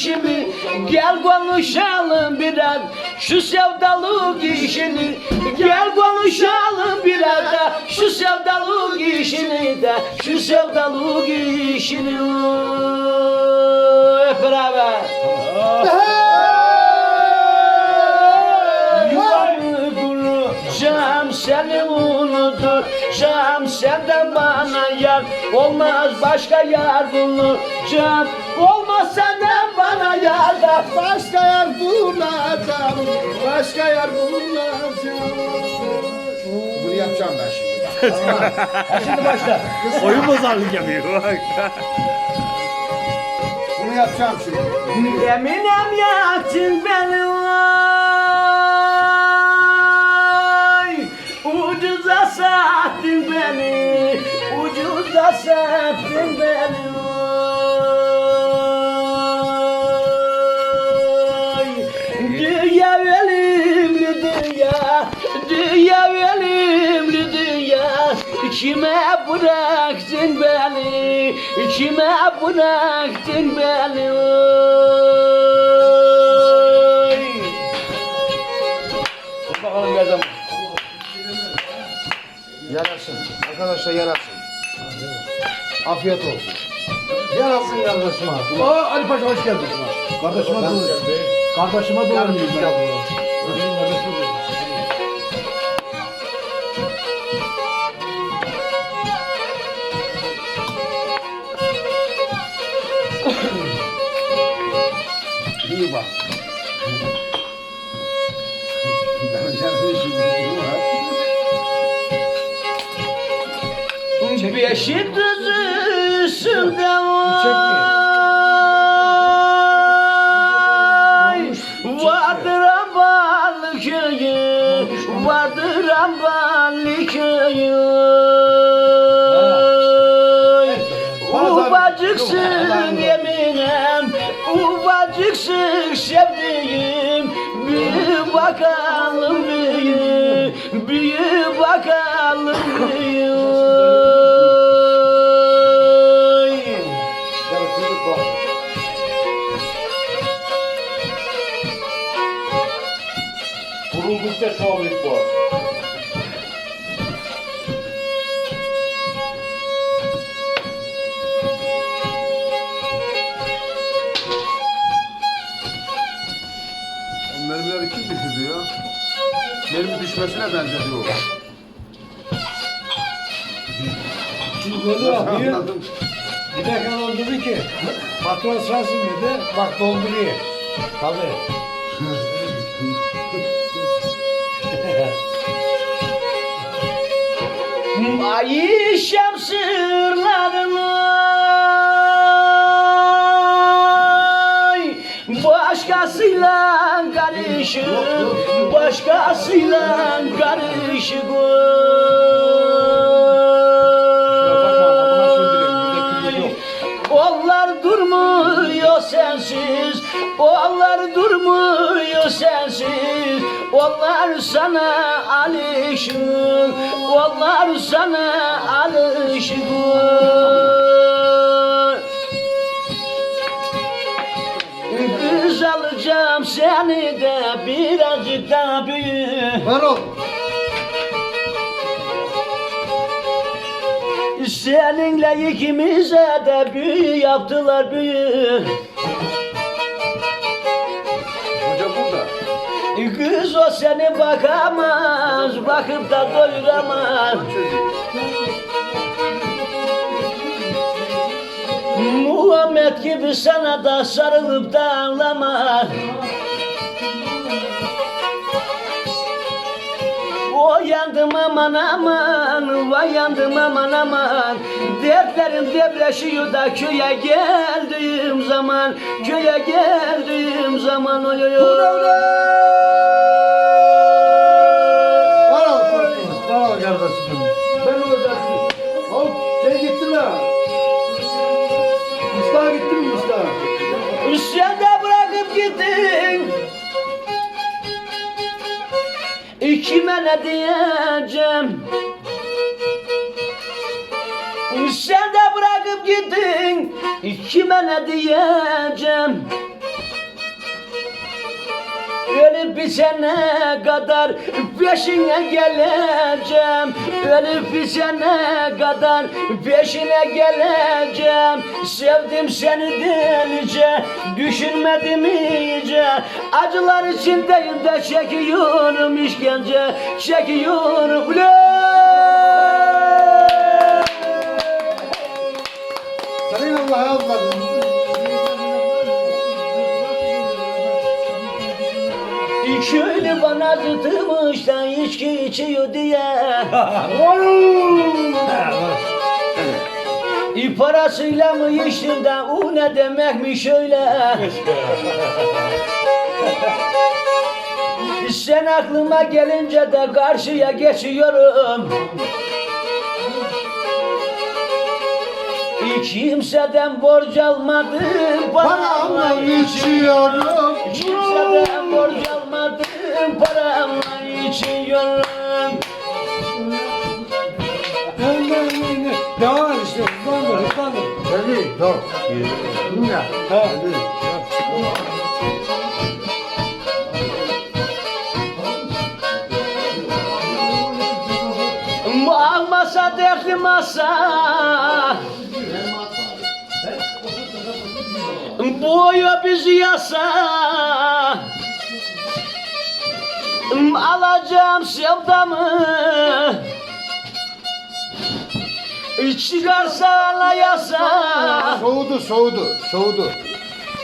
dişimi Gel konuşalım biraz. Şu sevdalık işini Gel konuşalım biraz da. Şu sevdalık işini de Şu sevdalık işini. Hep beraber. Yuvamı kuracağım seni unutacağım Senden bana yar. Olmaz başka yar bulacağım Olmaz senden bana yar da Başka yer bulacağım. Başka yer bulacağım. Bunu yapacağım ben şimdi. Şimdi başla Oyun bozarlık yapıyor bak. Bunu yapacağım şimdi. Eminem yaktın beni vay Ucuza sattın beni Ucuza sattın beni Kime bıraktın beni Kime bıraktın beni oy. Dur bakalım ne zaman Yarasın. Arkadaşlar yarasın. Afiyet olsun. Yarasın kardeşime. Aa Ali Paşa hoş geldin. Kardeşime doğru. Kardeşime doğru. İyi bak. Ben yarın şimdi Beşi düzüsünde vay Vardır ambarlı köyü yapıyor. Bir dakika oldu dedi ki patron sensin dedi. Bak dolduruyor. Tabii. Ay şemsirlerimi Başkasıyla karışık Başkasıyla karışık sensiz Onlar durmuyor sensiz. Onlar sana alışık Onlar sana alışık. Kız alacağım seni de birazcık daha büyü Var ol. Seninle ikimize de büyü yaptılar büyü burada. Kız o seni bakamaz, bakıp da doyuramaz Muhammed gibi sana da sarılıp da ağlamaz O yandım aman aman, vay yandım aman aman. Dertlerim debreşiyor da köye geldiğim zaman Köye geldiğim zaman oy oy oy ne diyeceğim? Sen de bırakıp gittin kime ne diyeceğim Ölüp bitene kadar peşine geleceğim Ölüp bitene kadar peşine geleceğim Sevdim seni delice Düşünmedim iyice Acılar içindeyim de çekiyorum işkence Çekiyorum! Senin Allah'a yazmadın. Köylü bana zıtmış da içki içiyor diye. İ parasıyla mı içtim de o ne demekmiş öyle Sen aklıma gelince de karşıya geçiyorum. Kimseden borç almadım Paramla içiyorum. Kimseden borç almadım paramla içiyorum Devam et işte. Hızlandır, hızlandır. Hadi dur. Dinle. Hadi. Masa dertli masa Boya bizi yasa Alacağım sevdamı. Çıkarsa anayasa. Soğudu, soğudu, soğudu.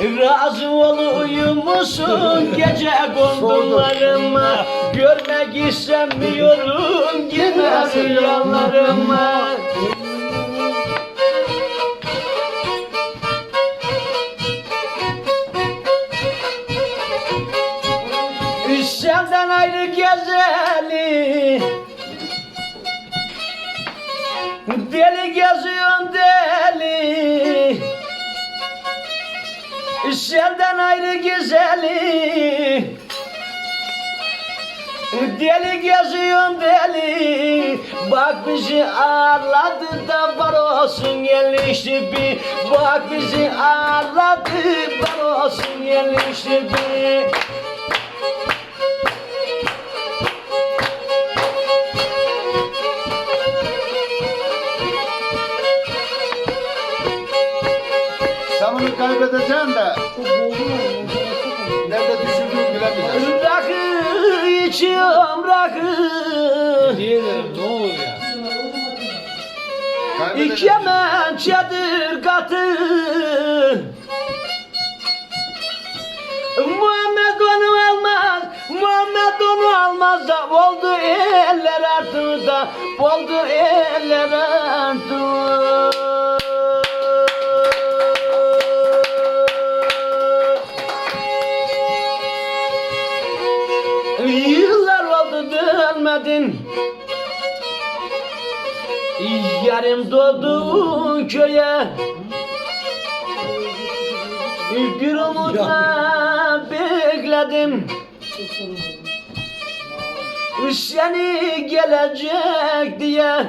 Razı oluyor musun gece kondularıma Görmek istemiyorum gitmez yanlarıma Senden ayrı gezeli. Deli geziyorsun deli. Senden ayrı güzeli Deli geziyorsun deli. Bak bizi ağırladı da var olsun yerleşti bir. Bak bizi ağırladı var olsun yerleşti bir bunu kaybedeceksin de. Nerede düşürdüğünü bilemeyeceksin. Rakı içiyorum rakı Niye dedim, ne olur ya? İki hemen çadır katı Muhammed onu almaz Muhammed onu almaz da Oldu eller artıda Oldu eller Yıllar Yarım doğdu köye. Bir umutla bekledim. Seni gelecek diye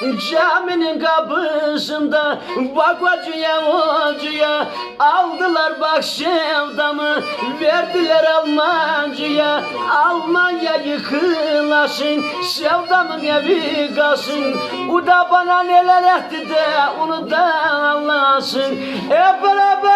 Caminin kapısında bakvacıya hocaya Aldılar bak sevdamı verdiler Almancıya. Almanya yıkılasın sevdamın evi kalsın. O da bana neler etti de onu da anlasın. Hep beraber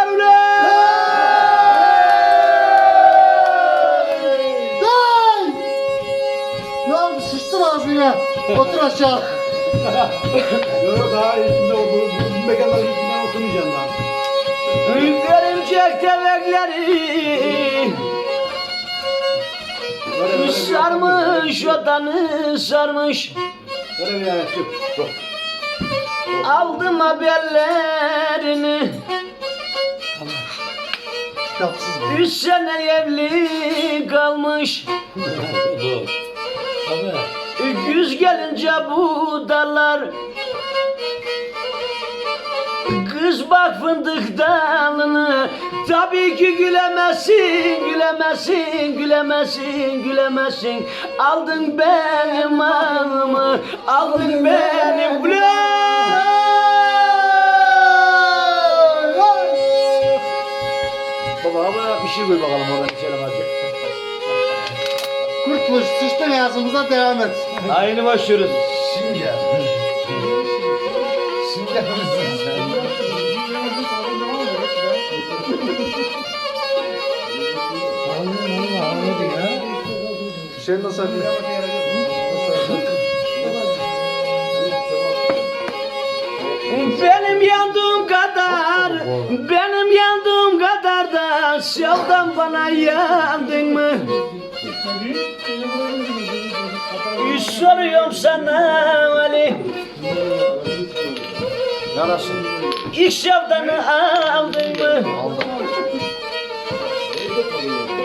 ulan. Otur aşağı. Yok daha içinde o bu, bu mekanların içinden oturmayacaksın daha. Tevekleri Sarmış odanı sarmış Böyle bir yani çık. Yok. Aldım haberlerini Kitapsız. Üç sene evli kalmış Dur. Tabii. Güz gelince bu dallar Kız bak fındık dalını. Tabii ki gülemezsin, gülemezsin, gülemezsin, gülemezsin Aldın benim alımı, aldın benim Baba ama bir şey koy bakalım oradan içelim hadi. Kurtmuş sıçtın ağzımıza devam et. Aynı başlıyoruz. Sünger. Sünger mısın sen? Ya. Hüseyin nasıl yapıyor? Benim yandığım kadar, benim yandığım kadar da sevdan bana yandın mı? Soruyorum sana Ali, Yarasın. ilk sevdanı aldın mı?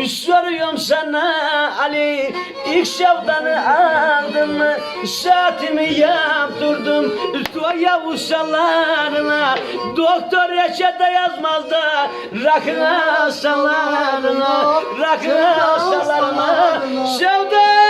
Soruyorum sana Ali. İlk sevdanı aldın mı? Saatimi yaptırdım. Toya usalarına Doktor reçete yazmaz da Rakın hastalarına Rakın hastalarına Sevda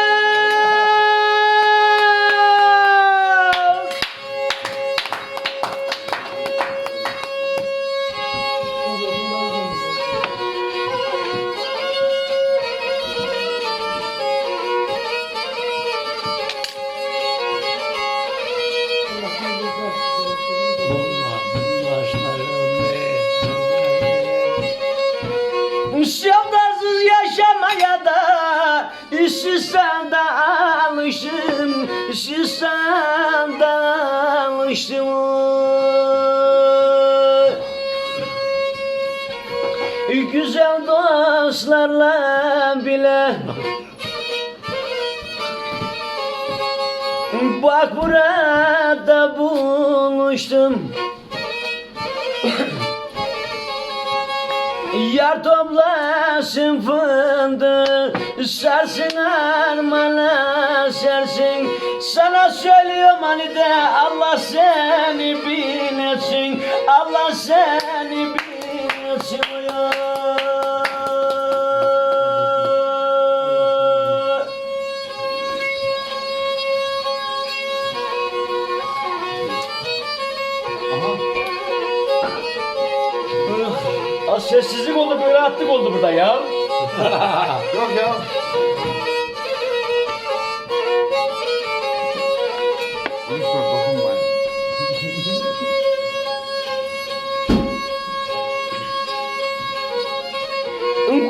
Sevdasız yaşamaya da Sistan da alıştım Sistan da alıştım Güzel dostlarla bile Bak burada buluştum Yar toplasın fındığı Sarsın armana sersin. Sana söylüyorum hani de Allah seni bilesin Allah seni bilesin Az sessizlik oldu böyle rahatlık oldu burada ya. Yok ya.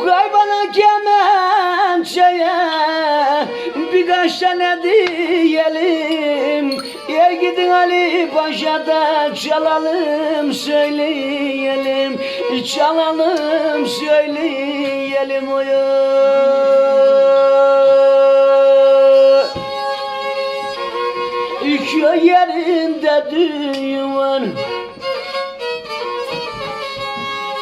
Kaybana kemençeye birkaç tane diyelim Yer gidin Ali Paşa'da çalalım söyleyelim Çalalım söyleyelim oya Köy yerinde düğün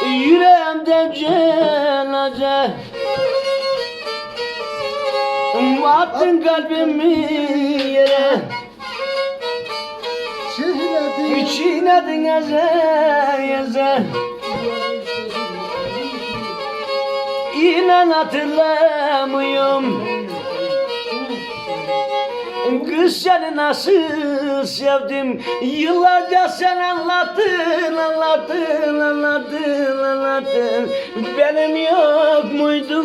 Yüreğimde cenaze. Attın kalbimi yere. Çiğnedi. Çiğnedin eze eze İnan hatırlamıyorum. Kız seni nasıl sevdim. Yıllarca sen anlattın anlattın anlattın anlattın. Benim yok muydu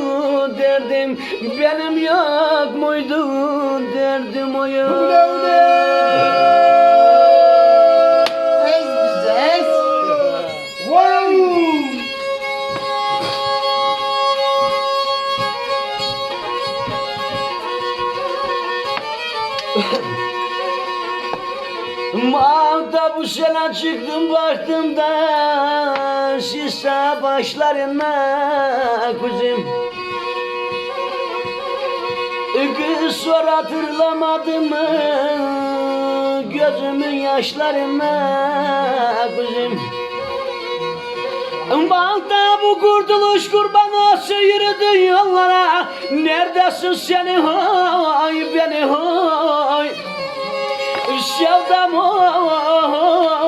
derdim? Benim yok muydu derdim o yok Mağda bu sene çıktım baktım da Sisa başlarına kuzum. Kız sor hatırlamadım mı Gözümün yaşlarına kuzum. Bağda bu kurtuluş kurban olsun yürüdün yollara Neredesin seni hay beni hay Sevdam oy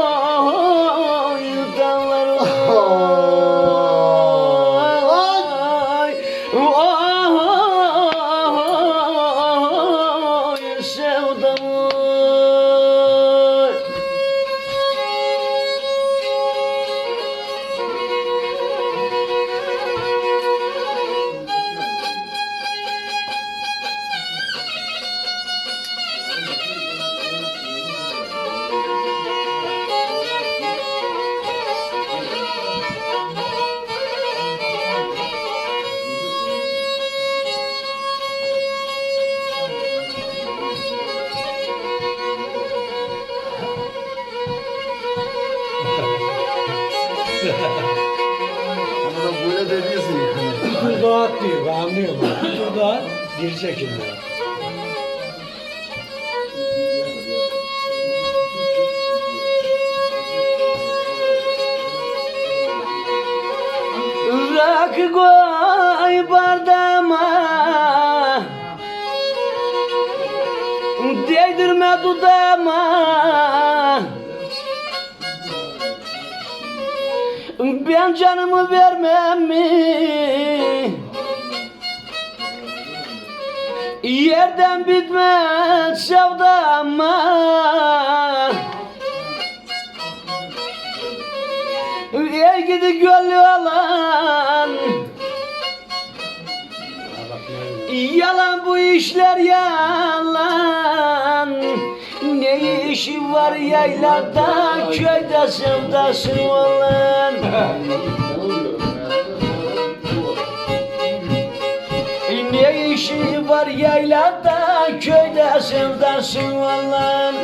Değdirme dudağıma. Ben canımı vermem mi? Yerden bitmez sevdama. Ey gidi gönlü alan. Yalan bu işler yalan Ne işi var yaylada köyde sevdası olan. Ne işi var yaylada köyde sevdası olan.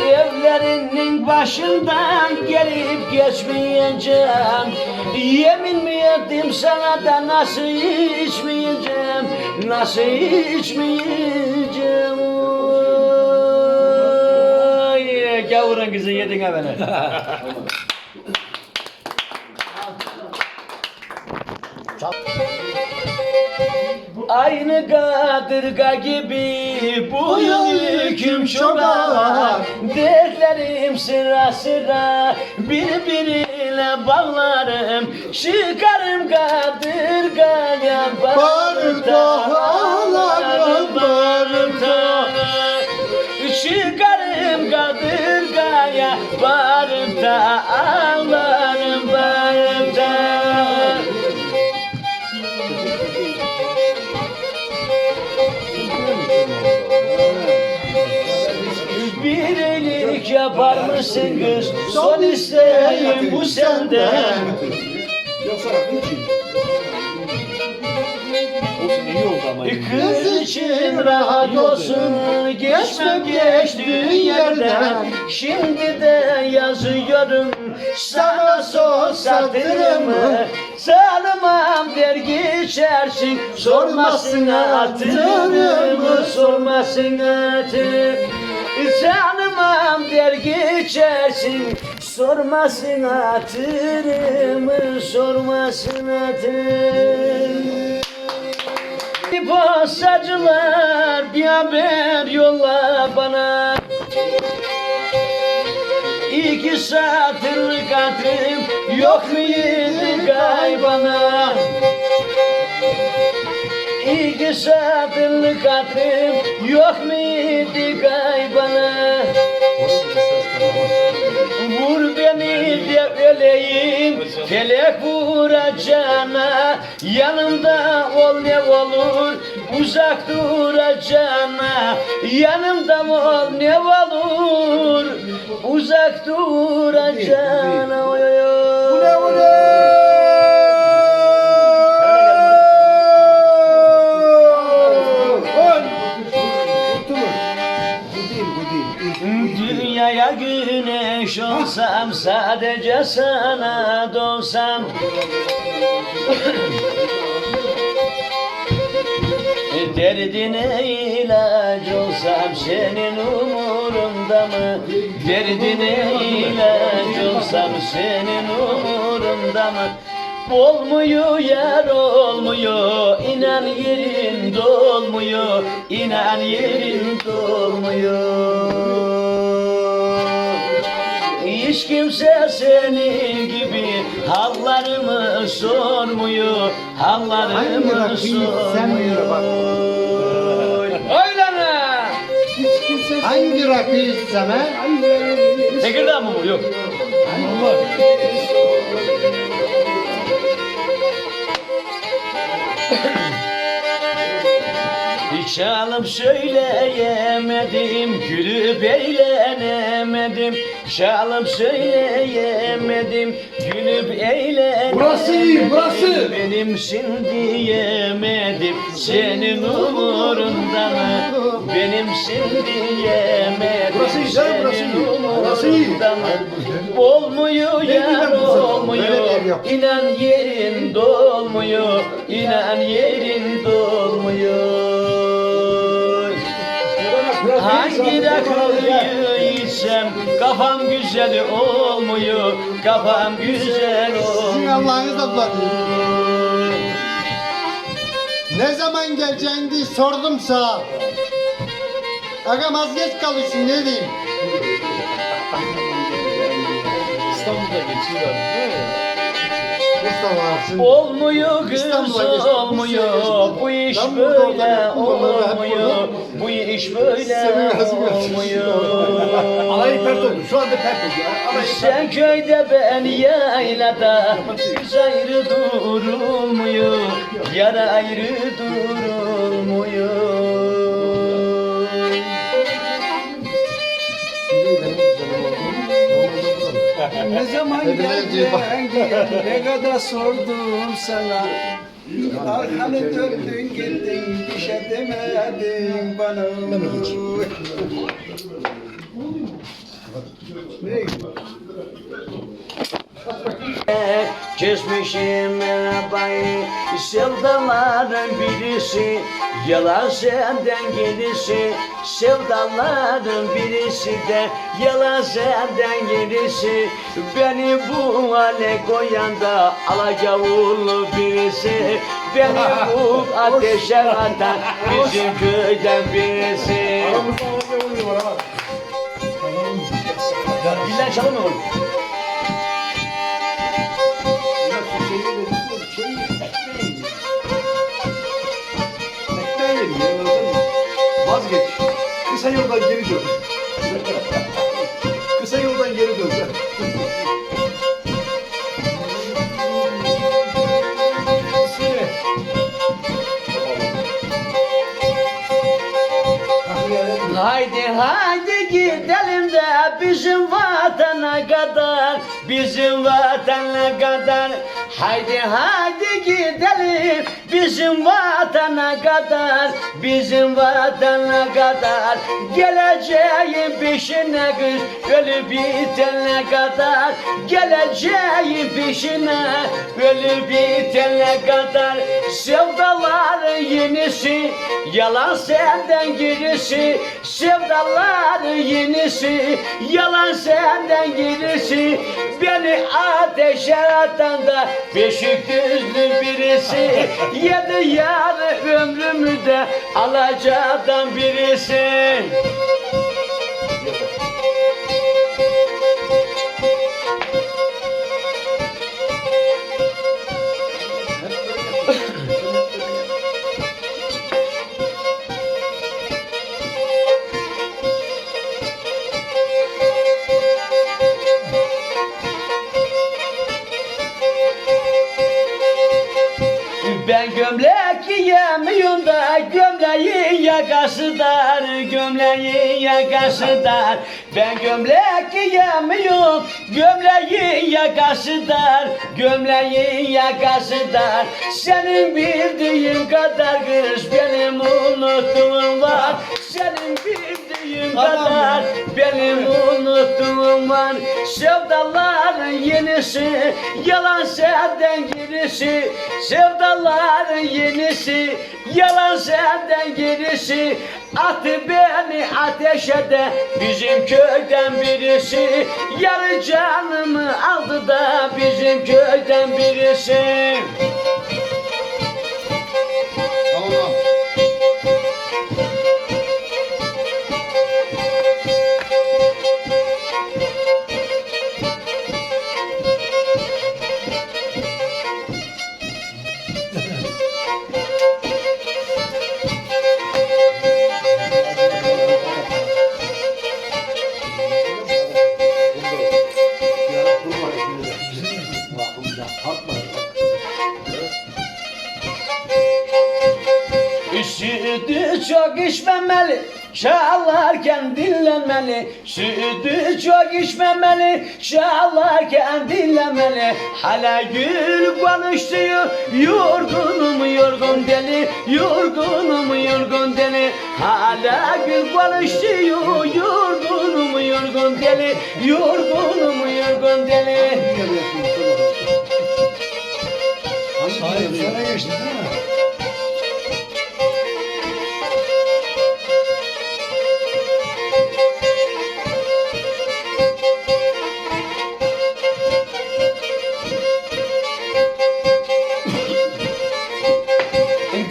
Evlerinin başından gelip geçmeyeceğim. Yemin mi ettim sana da nasıl içmeyeceğim Nasıl içmeyeceğim? Ay, Gavurun kızı yedin ha beni. Aynı kadırga gibi bu yüküm çok ağır Dertlerim sıra sıra birbirine bağlarım Çıkarım kadırgaya Bağırda ağlarım, bağırda. Çıkarım kadırgaya bağırıp da ağlarım bağırıp da Bir iyilik yapar mısın kız? Son isteğim bu senden. İyi oldu ama. Kız için rahat olsun. Geçmem geçtiğin yerden. Şimdi de yazıyorum. Sana son satırımı. Tanımam der geçersin. Sormasın hatırımı Sormasın hatırımı Tanımam der geçersin. Sormasın hatırımı Sormasın hatırımı Postacılar bir haber yolla bana. İki satırlık hatırım yok mu yedi gay bana İki satırlık hatırım yok mu yedi gay bana Vur öleyim Felek vuracağına Yanımda ol ne olur Uzak duracağına Yanımda ol ne olur Uzak duracağına Oy oy oy. Güneş olsam sadece sana dolsam Derdine ilaç olsam senin umurunda mı? Derdine ilaç olsam senin umurunda mı? Olmuyor yer olmuyor inan yerin dolmuyor inan yerin dolmuyor Hiç kimse senin gibi hallarımı sormuyor Hangi Hallarımı rakıyı sevmiyor bak. sormuyor Öyle mi? Hangi rakı isteme? Tekirdağ mı bu? Yok. Hiç alıp söyleyemedim, gülüp eğlenemedim. Çalıp söyleyemedim, gülüp eğlenemedim. Burası iyi, burası. Benimsin diyemedim, senin umurunda mı? Benimsin diyemedim, Burası iyi canım, burası iyi. Burası iyi. Olmuyor yar olmuyor, inan yerin dolmuyor, inan yerin dolmuyor. Rakıyı içsem kafam güzel olmuyor, kafam güzel Sizin Allah'ınız da olmuyor. Ne zaman geleceğini sordum sana. Agam az geç kalıyorsun ne diyeyim? Mustafa absin. Olmuyor kız olmuyor geçtik. bu iş böyle olmuyor bu iş böyle olmuyor Alayı pert oldu. Şu anda pert oldu. Sen köyde ben yaylada Biz ayrı durulmuyor Yar ayrı durulmuyor Ne zaman bence diye ne kadar sordum sana? Arkanı döndün gittin bir şey demedin bana. Nereye gidiyorsun? Sevdaların birisi Yalan senden gerisi. Sevdaların birisi de Yalan senden gerisi. Beni bu hale koyan da Alacavullu birisi. Beni bu ateşe atan Bizim köyden birisi. Aramızda oluyor bana bak. Dilden çalamıyor Kısa yoldan geri dön. Kısa yoldan geri dön. sen. Haydi haydi gidelim de bizim vatana kadar Bizim vatana kadar Haydi haydi gidelim bizim vatana kadar Bizim vatana kadar. Geleceğim peşine kız ölü bitene kadar. Geleceğim peşine ölü bitene kadar. Sevdaların yenisi Yalan senden gerisi. Sevdaların yenisi Yalan senden gerisi. Beni ateşe atan da Beşik düzlü birisi Yedi yarı ömrümü de Alacağından birisi gömleğin yakası dar. Ben gömlek giyemiyorum, gömleğin yakası dar, gömleğin yakası dar. Senin bildiğin kadar kız benim unuttuğum var. Senin bildiğin kadar benim unuttuğum var. Sevdaların yenisi, yalan senden gerisi. Sevdaların yenisi, yalan senden gerisi. Atı beni ateşe de bizim köyden birisi. Yarı canımı aldı da bizim köyden birisi. Çalarken dinlenmeli Sütü çok içmemeli Çalarken dinlenmeli. Hala gül konuşuyor Yorgunum yorgun deli Yorgunum yorgun deli. Hala gül konuşuyor Yorgunum yorgun deli Yorgunum yorgun deli. Sahip sana geçti değil mi?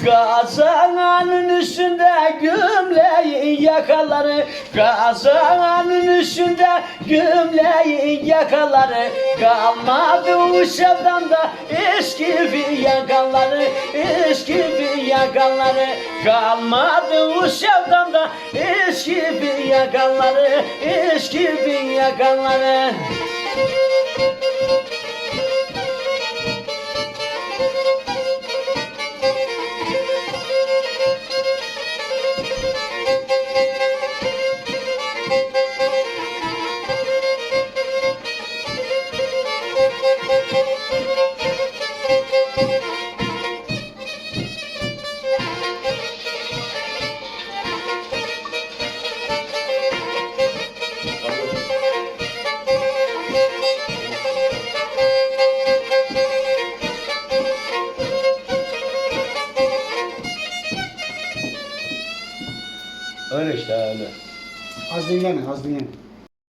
Kazanın üstünde gömleğin yakaları. Kazanın üstünde gömleğin yakaları. Kalmadı o sevdamda eski bir yakanları Eski bir yakanları Kalmadı o sevdamda eski bir yakanları Eski bir yakanları Öyle işte öyle. Az dinlenin, az dinlenin.